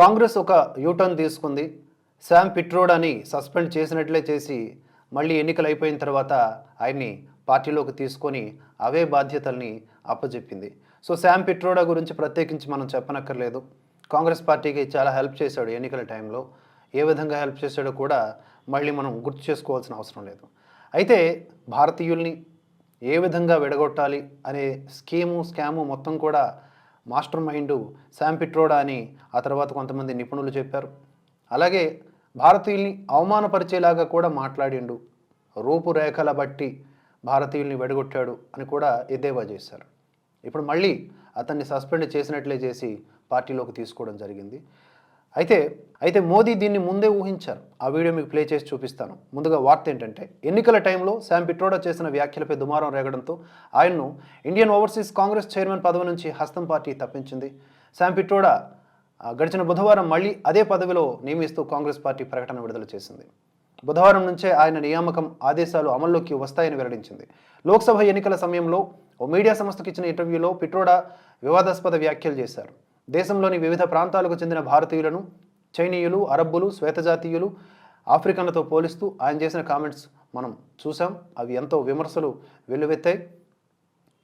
కాంగ్రెస్ ఒక యూటర్న్ తీసుకుంది. Sam పిట్రోడాని suspend చేసినట్లే చేసి మళ్ళీ ఎన్నికలు అయిపోయిన తర్వాత ఆయన్ని పార్టీలోకి తీసుకొని అవే బాధ్యతల్ని అప్పచెప్పింది సో శామ్ పిట్రోడా గురించి ప్రత్యేకించి మనం చెప్పనక్కర్లేదు. కాంగ్రెస్ పార్టీకి చాలా హెల్ప్ చేశాడు ఎన్నికల టైంలో. ఏ విధంగా హెల్ప్ చేశాడో కూడా మళ్ళీ మనం గుర్తు చేసుకోవాల్సిన అవసరం లేదు. అయితే భారతీయుల్ని ఏ విధంగా విడగొట్టాలి అనే స్కీము స్కాము మొత్తం కూడా మాస్టర్ మైండ్ శామ్ పిట్రోడా అని ఆ తర్వాత కొంతమంది నిపుణులు చెప్పారు. అలాగే భారతీయుల్ని అవమానపరిచేలాగా కూడా మాట్లాడిండు. రూపురేఖల బట్టి భారతీయుల్ని వెడగొట్టాడు అని కూడా ఎద్దేవా చేశారు. ఇప్పుడు మళ్ళీ అతన్ని సస్పెండ్ చేసినట్లే చేసి పార్టీలోకి తీసుకోవడం జరిగింది. అయితే అయితే మోదీ దీన్ని ముందే ఊహించారు. ఆ వీడియో మీకు ప్లే చేసి చూపిస్తాను. ముందుగా వార్త ఏంటంటే ఎన్నికల టైంలో శామ్ పిట్రోడా చేసిన వ్యాఖ్యలపై దుమారం రేగడంతో ఆయన్ను ఇండియన్ ఓవర్సీస్ కాంగ్రెస్ చైర్మన్ పదవి నుంచి హస్తం పార్టీ తప్పించింది. శామ్ పిట్రోడా గడిచిన బుధవారం మళ్ళీ అదే పదవిలో నియమిస్తూ కాంగ్రెస్ పార్టీ ప్రకటన విడుదల చేసింది. బుధవారం నుంచే ఆయన నియామకం ఆదేశాలు అమల్లోకి వస్తాయని వెల్లడించింది. లోక్సభ ఎన్నికల సమయంలో ఓ మీడియా సంస్థకు ఇచ్చిన ఇంటర్వ్యూలో పిట్రోడా వివాదాస్పద వ్యాఖ్యలు చేశారు. దేశంలోని వివిధ ప్రాంతాలకు చెందిన భారతీయులను చైనీయులు అరబ్బులు శ్వేతజాతీయులు ఆఫ్రికన్లతో పోలిస్తూ ఆయన చేసిన కామెంట్స్ మనం చూసాం అవి ఎంతో విమర్శలు వెల్లువెత్తాయి.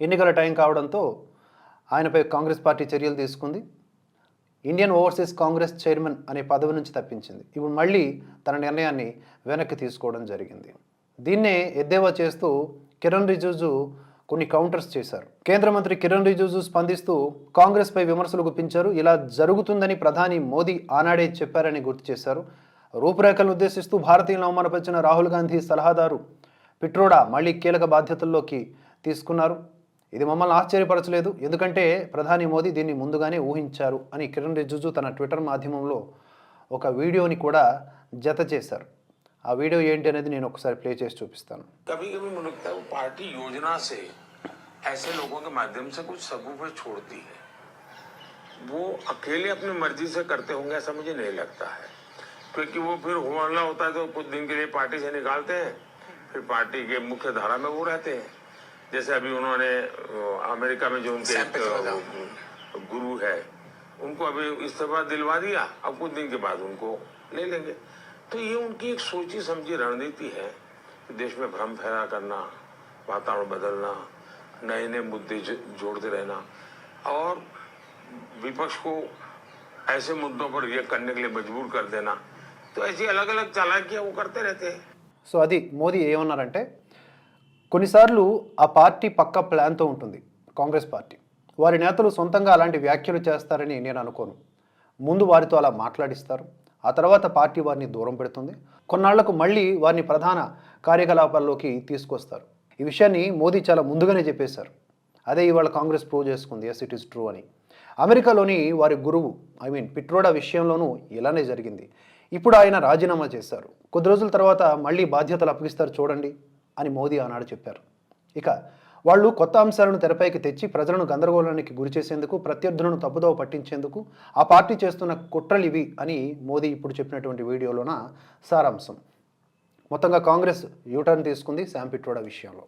ఎన్నికల టైం కావడంతో ఆయనపై కాంగ్రెస్ పార్టీ చర్యలు తీసుకుంది. ఇండియన్ ఓవర్సీస్ కాంగ్రెస్ చైర్మన్ అనే పదవి నుంచి తప్పించింది. ఇప్పుడు మళ్ళీ తన నిర్ణయాన్ని వెనక్కి తీసుకోవడం జరిగింది. దీన్నే ఎద్దేవా చేస్తూ కిరణ్ రిజిజు కొన్ని కౌంటర్స్ చేశారు. కేంద్ర మంత్రి కిరణ్ రిజిజు స్పందిస్తూ కాంగ్రెస్పై విమర్శలు గుప్పించారు. ఇలా జరుగుతుందని ప్రధాని మోదీ ఆనాడే చెప్పారని గుర్తు చేశారు. రూపురేఖలను ఉద్దేశిస్తూ భారతీయులను అవమానపరిచిన రాహుల్ గాంధీ సలహాదారు పిట్రోడా మళ్ళీ కీలక బాధ్యతల్లోకి తీసుకున్నారు. ఇది మమ్మల్ని ఆశ్చర్యపరచలేదు. ఎందుకంటే ప్రధాని మోదీ దీన్ని ముందుగానే ఊహించారు అని కిరణ్ రిజిజు తన ట్విట్టర్ మాధ్యమంలో ఒక వీడియోని కూడా జత చేశారు. ఆ వీడియో ఏంటి అనేది నేను ఒకసారి ప్లే చేసి చూపిస్తాను कभी कभी मुझे लगता है वो पार्टी योजना से ऐसे लोगों के माध्यम से कुछ सबूफे छोड़ती है वो अकेले अपनी मर्जी से करते होंगे ऐसा मुझे नहीं लगता है क्योंकि वो फिर हल्ला होता है तो कुछ दिन के लिए पार्टी से निकालते हैं फिर पार्टी के मुख्य धारा में वो रहते हैं जैसे अभी उन्होंने अ, अमेरिका में जो उनके एक, अ, गुरु है उनको अभी इस्तीफा दिलवा दिया अब कुछ दिन के बाद उनको ले लेंगे तो ये उनकी एक सोची समझी रणनीति है कि देश में भ्रम फैला करना वातावरण बदलना नए नए मुद्दे जो- जोड़ते रहना और विपक्ष को ऐसे मुद्दों पर रिएक्ट करने के लिए मजबूर कर देना तो ऐसी अलग अलग चालाकियां वो करते रहते हैं సో అది మోదీ ఏమన్నారంటే కొన్నిసార్లు ఆ పార్టీ పక్క ప్లాన్తో ఉంటుంది కాంగ్రెస్ పార్టీ వారి నేతలు సొంతంగా అలాంటి వ్యాఖ్యలు చేస్తారని నేను అనుకోను ముందు వారితో అలా మాట్లాడిస్తారు ఆ తర్వాత పార్టీ వారిని దూరం పెడుతుంది. కొన్నాళ్ళకు మళ్ళీ వారిని ప్రధాన కార్యకలాపాల్లోకి తీసుకొస్తారు. ఈ విషయాన్ని మోదీ చాలా ముందుగానే చెప్పేశారు. అదే ఇవాళ కాంగ్రెస్ ప్రూవ్ చేసుకుంది ఎస్ ఇట్ ఈస్ ట్రూ అని. అమెరికాలోని వారి గురువు ఐ మీన్ పిట్రోడా విషయంలోనూ ఇలానే జరిగింది. ఇప్పుడు ఆయన రాజీనామా చేశారు. కొద్ది రోజుల తర్వాత మళ్ళీ బాధ్యతలు అప్పగిస్తారు చూడండి అని మోదీ ఆనాడు చెప్పారు. ఇక వాళ్ళు కొత్త అంశాలను తెరపైకి తెచ్చి ప్రజలను గందరగోళానికి గురి చేసేందుకు ప్రత్యర్థులను తప్పుదోవ పట్టించేందుకు ఆ పార్టీ చేస్తున్న కుట్రలు ఇవి అని మోదీ ఇప్పుడు చెప్పినటువంటి వీడియోలోన సారాంశం. మొత్తంగా కాంగ్రెస్ యూటర్న్ తీసుకుంది శాంపిట్రోడా విషయంలో.